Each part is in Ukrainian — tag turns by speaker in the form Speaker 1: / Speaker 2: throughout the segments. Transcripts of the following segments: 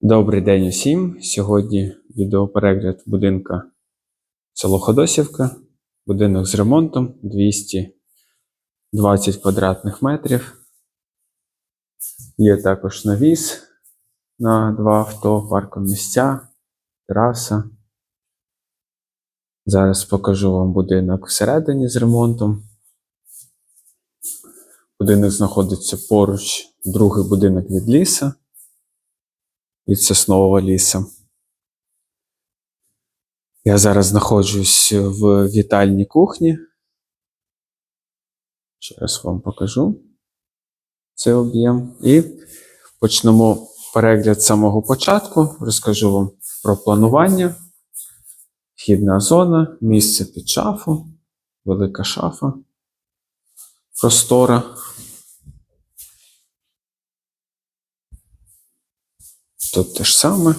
Speaker 1: Добрий день усім. Сьогодні відеоперегляд будинка село Ходосівка. Будинок з ремонтом 220 квадратних метрів. Є також навіс на два авто, паркомісця, тераса. Зараз покажу вам будинок всередині з ремонтом. Будинок знаходиться поруч, другий будинок від ліса від соснового лісу. Я зараз знаходжусь в вітальній кухні. Ще раз вам покажу цей об'єм. І почнемо перегляд самого початку. Розкажу вам про планування. Вхідна зона, місце під шафу, велика шафа, простора. Тут те ж саме.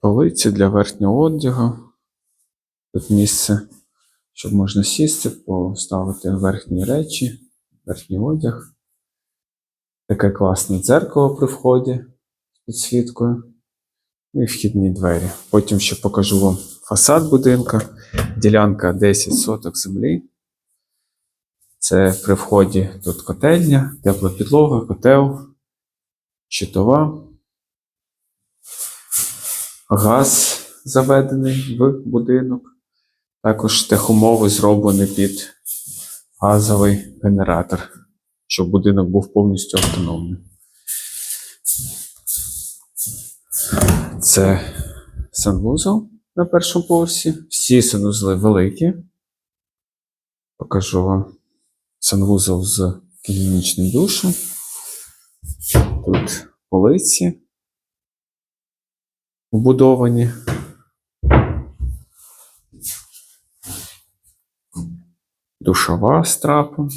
Speaker 1: Полиці для верхнього одягу. Тут місце, щоб можна сісти, поставити верхні речі, верхній одяг. Таке класне дзеркало при вході з підсвіткою. І вхідні двері. Потім ще покажу вам фасад будинка. Ділянка 10 соток землі. Це при вході тут котельня, тепла підлога, котел щитова, газ заведений в будинок. Також техумови зроблені під газовий генератор, щоб будинок був повністю автономним. Це санвузол на першому поверсі. Всі санвузли великі. Покажу вам санвузол з гігієнічним душем. Полиці. Вбудовані. Душова з трапом.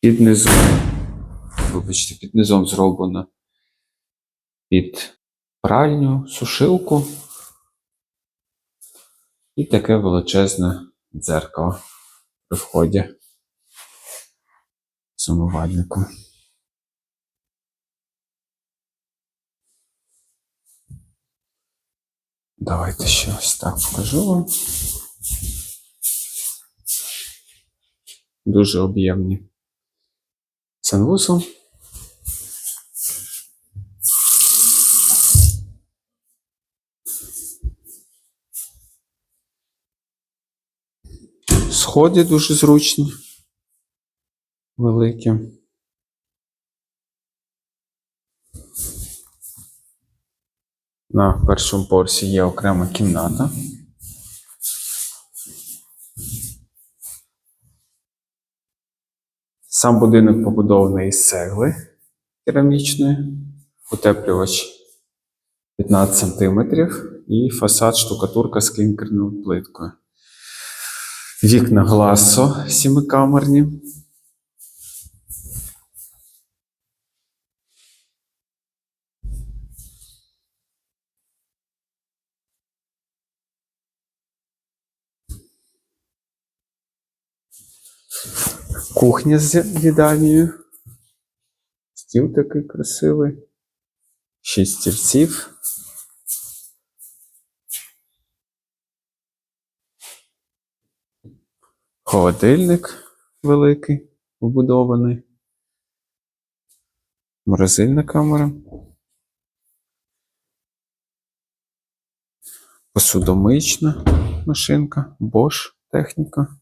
Speaker 1: Під низом, вибачте, під низом зроблено. Під пральню, сушилку. І таке величезне дзеркало при вході з умивальником. Давайте ще ось так покажу вам. Дуже об'ємні санвузол. Сходи дуже зручні, великі. На першому поверсі є окрема кімната. Сам будинок побудований із цегли керамічної, утеплювач 15 см і фасад штукатурка з клінкерною плиткою. Вікна гласо сімикамерні. Кухня з їдальнею. Стіл такий красивий. Шість стільців. Холодильник великий, вбудований. Морозильна камера. Посудомична машинка, Bosch техніка.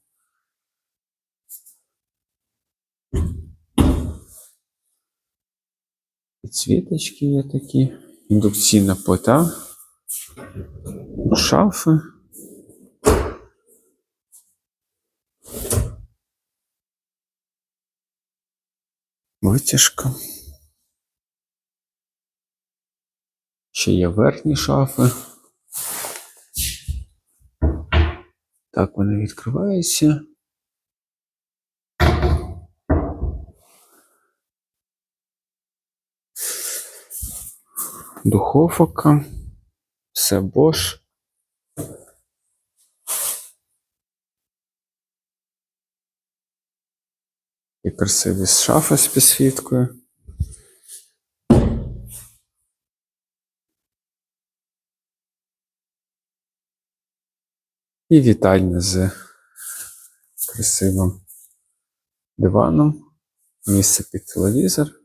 Speaker 1: Підсвіточки є такі, індукційна плита, шафи. Витяжка. Ще є верхні шафи. Так вони відкриваються. Духовка. Все Bosch. І красиві шафи з підсвіткою. І вітальня з красивим диваном. Місце під телевізор.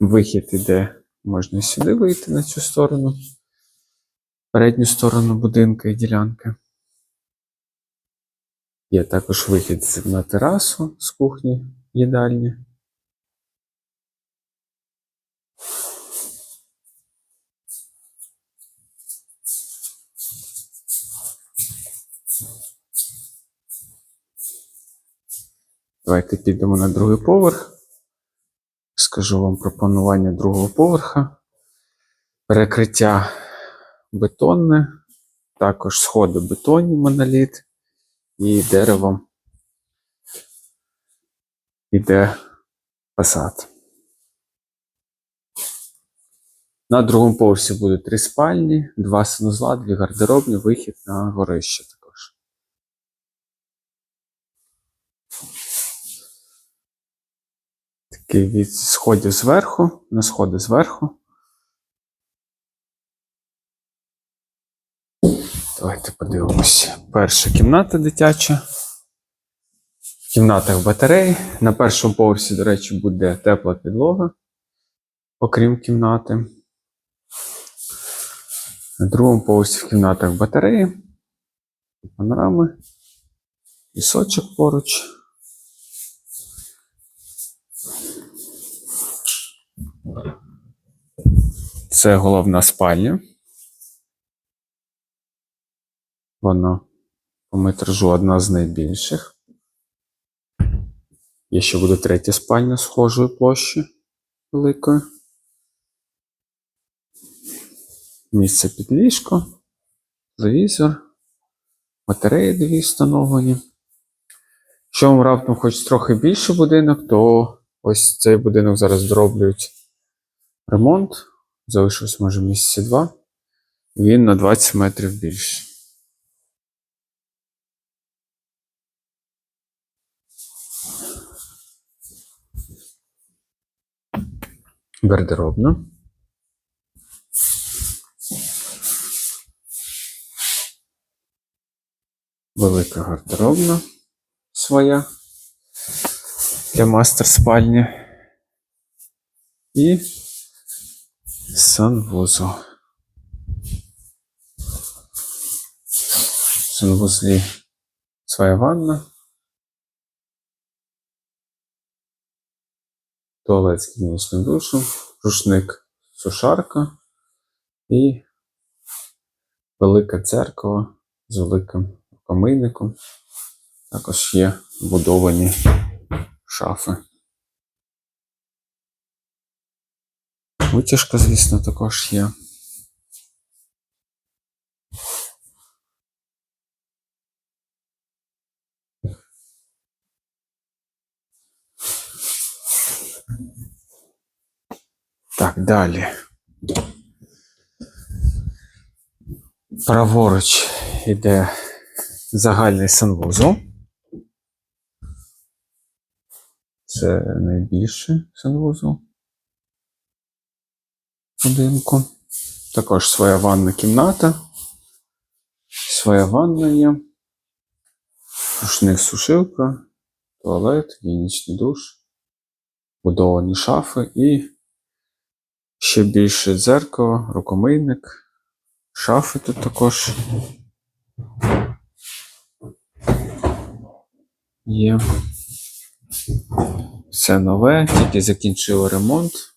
Speaker 1: Вихід іде, можна сюди вийти на цю сторону, передню сторону будинку і ділянки. Є також вихід на терасу з кухні їдальні. Давайте підемо на другий поверх. Скажу вам про планування другого поверха. Перекриття бетонне, також сходи бетонні моноліт і деревом іде фасад. На другому поверсі буде три спальні, два санузла, дві гардеробні, вихід на горище також. Такий від сходів зверху, на сходи зверху. Давайте подивимось. Перша кімната дитяча. В кімнатах батарей. На першому поверсі, до речі, буде тепла підлога, окрім кімнати. На другому поверсі в кімнатах батареї, панорами, пісочок поруч. Це головна спальня. Вона по метражу одна з найбільших. Є ще буде третя спальня схожої площі великої. Місце під ліжко, телевізор, батареї дві встановлені. Якщо вам раптом хоч трохи більше будинок, то ось цей будинок зараз дроблюють ремонт. Залишилось, може, місяці два. Він на 20 метрів більше. Гардеробна. Велика гардеробна своя для мастер спальні. І санвузол. В санвузлі своя ванна. Туалет з гігієнічним душем, рушник сушарка і велике дзеркало з великим каминником. Також є вбудовані шафи. Витяжка, звісно, також є. Так, далі. Праворуч іде загальний санвузол. Це найбільший санвузол будинку. Також своя ванна кімната. Своя ванна є. Рушник сушилка, туалет, гігієнічний душ, будовані шафи і ще більше дзеркало, рукомийник. Шафи тут також є. Все нове, тільки закінчили ремонт.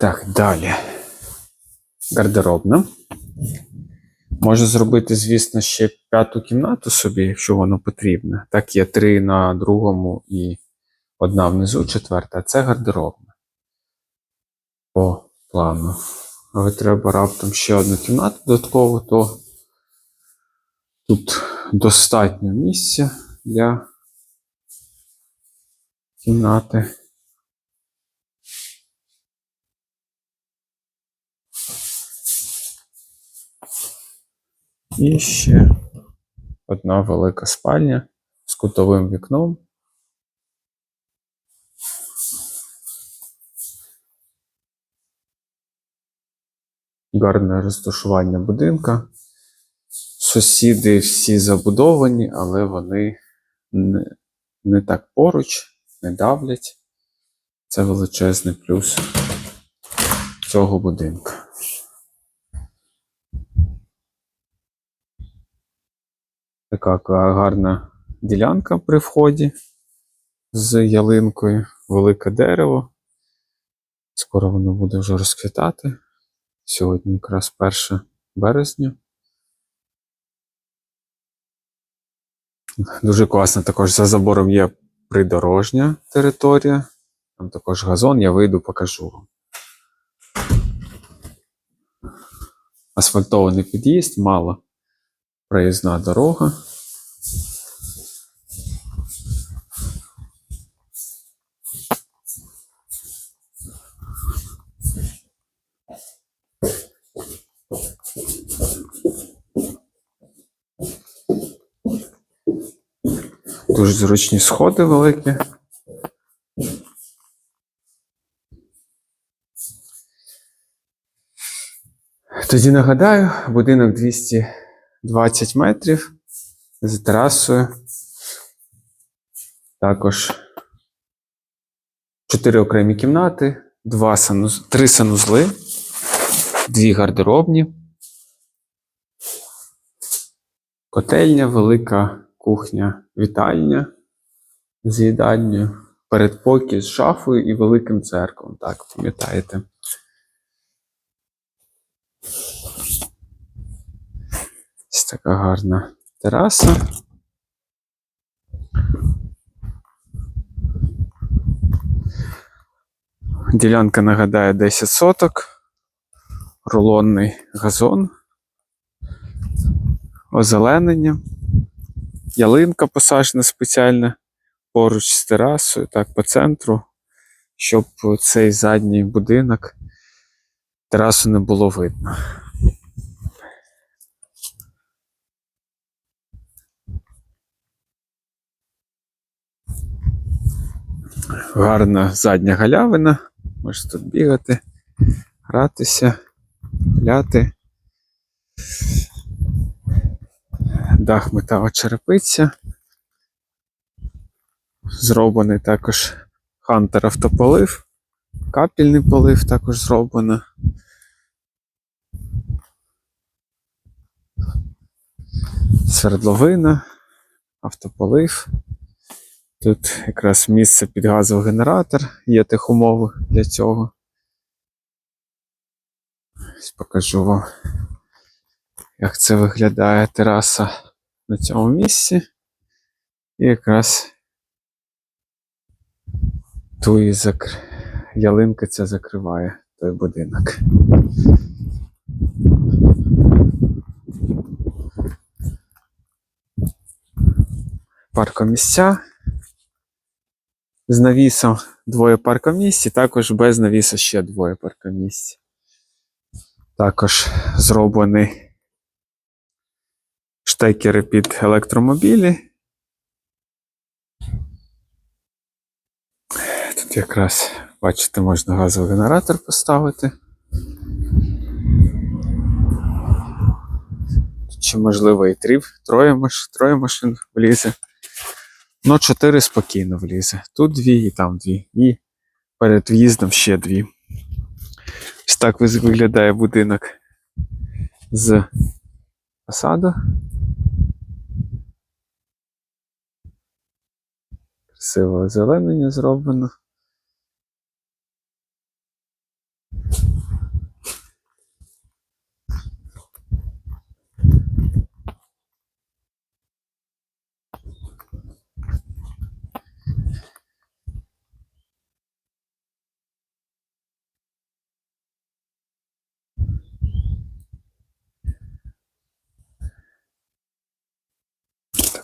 Speaker 1: Так, далі. Гардеробна. Можу зробити, звісно, ще п'яту кімнату собі, якщо воно потрібне. Так, є три на другому і одна внизу, четверта, а це гардеробна. По плану. Але треба раптом ще одну кімнату додаткову, то тут достатньо місця для кімнати. І ще одна велика спальня з кутовим вікном. Гарне розташування будинка. Сусіди всі забудовані, але вони не, не так поруч, не давлять. Це величезний плюс цього будинка. Така гарна ділянка при вході з ялинкою, велике дерево. Скоро воно буде вже розквітати. Сьогодні якраз 1 березня. Дуже класно. Також за забором є придорожня територія. Там також газон, я вийду, покажу вам. Асфальтований під'їзд, мало проїзна дорога. Дуже зручні сходи великі. Тоді нагадаю, будинок 220 метрів з терасою. Також чотири окремі кімнати, два сануз... три санузли, дві гардеробні, котельня, велика кухня, вітальня з їдальнею, передпокій з шафою і великим церквом. Так, пам'ятаєте. Ось така гарна тераса. Ділянка нагадає 10 соток, рулонний газон, озеленення, ялинка посаджена спеціально поруч з терасою, так по центру, щоб цей задній будинок терасу не було видно. Гарна задня галявина. Можеш тут бігати, гратися, гуляти. Дах металова черепиця. Зроблений також Хантер автополив. Капельний полив також зроблено. Свердловина, автополив. Тут якраз місце під газовий генератор, є тих умови для цього. Ось покажу вам, як це виглядає тераса на цьому місці. І якраз ту і закр... ялинка ця закриває той будинок. Паркомісця з навісом двоє паркомісць, також без навісу ще двоє паркомісць. Також зроблені штекери під електромобілі. Тут якраз, бачите, можна газовий генератор поставити. Чи можливо і три, троє, троє машин влізе. Ну, чотири спокійно влізе. Тут дві і там дві. І перед в'їздом ще дві. Ось так виглядає будинок з фасаду. Красиве озеленення зроблено.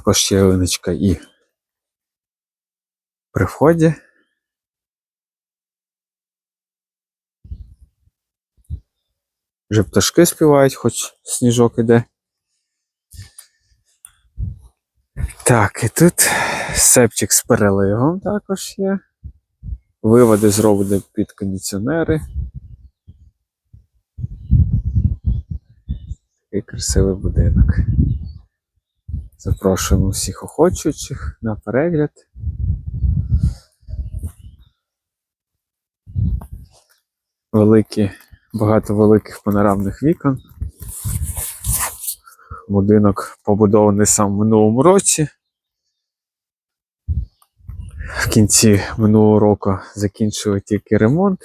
Speaker 1: Також є ялиночка і при вході. Вже пташки співають, хоч сніжок іде. Так, і тут септик з переливом також є. Виводи зроблені під кондиціонери. Такий красивий будинок. Запрошуємо всіх охочуючих на перегляд. Великі, багато великих панорамних вікон. Будинок побудований сам в минулому році. В кінці минулого року закінчили тільки ремонт.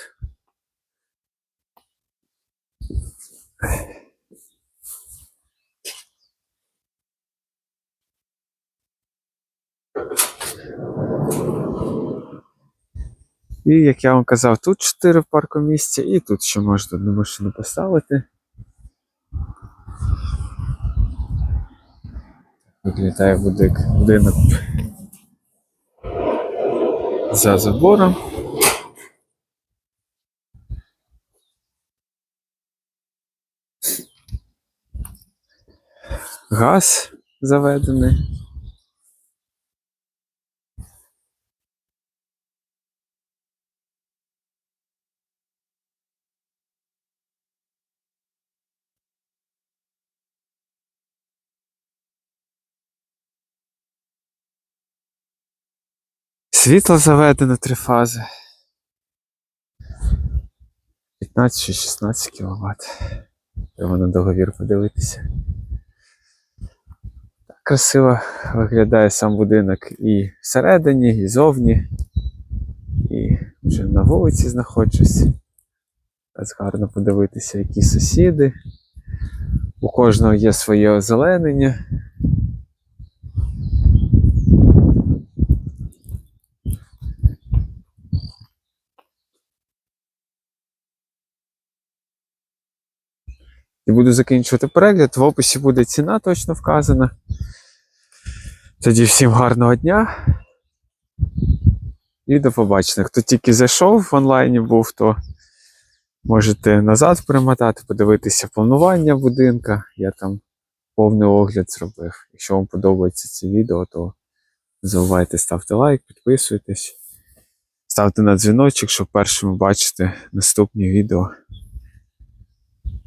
Speaker 1: І як я вам казав, тут 4 паркомісця, і тут ще можна одну машину поставити. Виглядає будик, будинок за забором. Газ заведений. Світло заведено три фази. 15 чи 16 кВт. Треба на договір подивитися. Так красиво виглядає сам будинок і всередині, і зовні. І вже на вулиці знаходжусь. Гарно подивитися, які сусіди. У кожного є своє озеленення. І буду закінчувати перегляд. В описі буде ціна точно вказана. Тоді всім гарного дня. І до побачення. Хто тільки зайшов в онлайні був, то можете назад перемотати, подивитися планування будинка. Я там повний огляд зробив. Якщо вам подобається це відео, то не забувайте ставте лайк, підписуйтесь, ставте на дзвіночок, щоб першими бачити наступні відео.